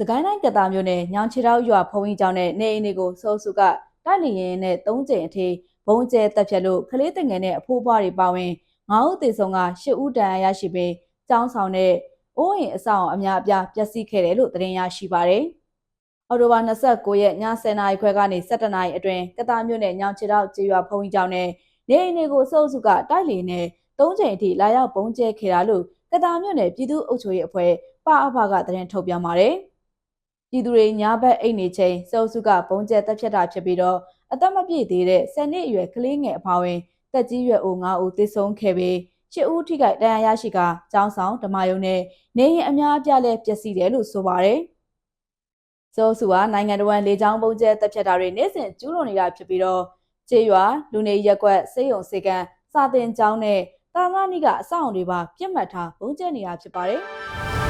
စကိုင်းတိုင်းကတားမြို့နယ်ညောင်ချီတောက်ရွာဖုံးကြီးကျောင်းနဲ့နေအိမ်တွေကိုစောစုကတိုက်လျင်နဲ့၃ကြိမ်အထိဘုံကျဲတက်ဖြတ်လို့ကလေးတငယ်နဲ့အဖိုးအဖွားတွေပါဝင်၅ဦးသေဆုံးက၈ဦးဒဏ်ရာရရှိပြီးကျောင်းဆောင်တဲ့အိုးအိမ်အဆောင်အများအပြားပျက်စီးခဲ့တယ်လို့သတင်းရရှိပါတယ်။အော်တိုဘာ29ရက်ည10:00နာရီခွဲကနေ17:00နာရီအတွင်းကတားမြို့နယ်ညောင်ချီတောက်ကျေးရွာဖုံးကြီးကျောင်းနဲ့နေအိမ်တွေကိုစောစုကတိုက်လျင်နဲ့၃ကြိမ်အထိလာရောက်ဘုံကျဲခဲ့တာလို့ကတားမြို့နယ်ပြည်သူ့အုပ်ချုပ်ရေးအဖွဲ့ပအဖကသတင်းထုတ်ပြန်ပါတယ်။ ပြည်သူတွေညာဘက်အိတ်နေချိန်စောစုကဘုံကျဲတက်ဖြတ်တာဖြစ်ပြီးတော့အသက်မပြည့်သေးတဲ့10နှစ်အရွယ်ကလေးငယ်အပါအဝင်တက်ကြီးရွယ်အို9ဦးသေဆုံးခဲ့ပြီး10ဦးထိခိုက်ဒဏ်ရာရရှိကကျောင်းဆောင်ဓမ္မယုံနဲ့နေရင်အများအပြားလဲပျက်စီးတယ်လို့ဆိုပါတယ်။စောစုကနိုင်ငံတော်ဝန်လေကြောင်းပုံကျဲတက်ဖြတ်တာတွေနေ့စဉ်ကျူးလွန်နေတာဖြစ်ပြီးတော့ကျေးရွာလူနေရက်ကွက်စေယုံစေကံစာတင်ကျောင်းနဲ့တာမဏိကအဆောက်အုံတွေပါပြစ်မှတ်ထားပုံကျဲနေတာဖြစ်ပါတယ်။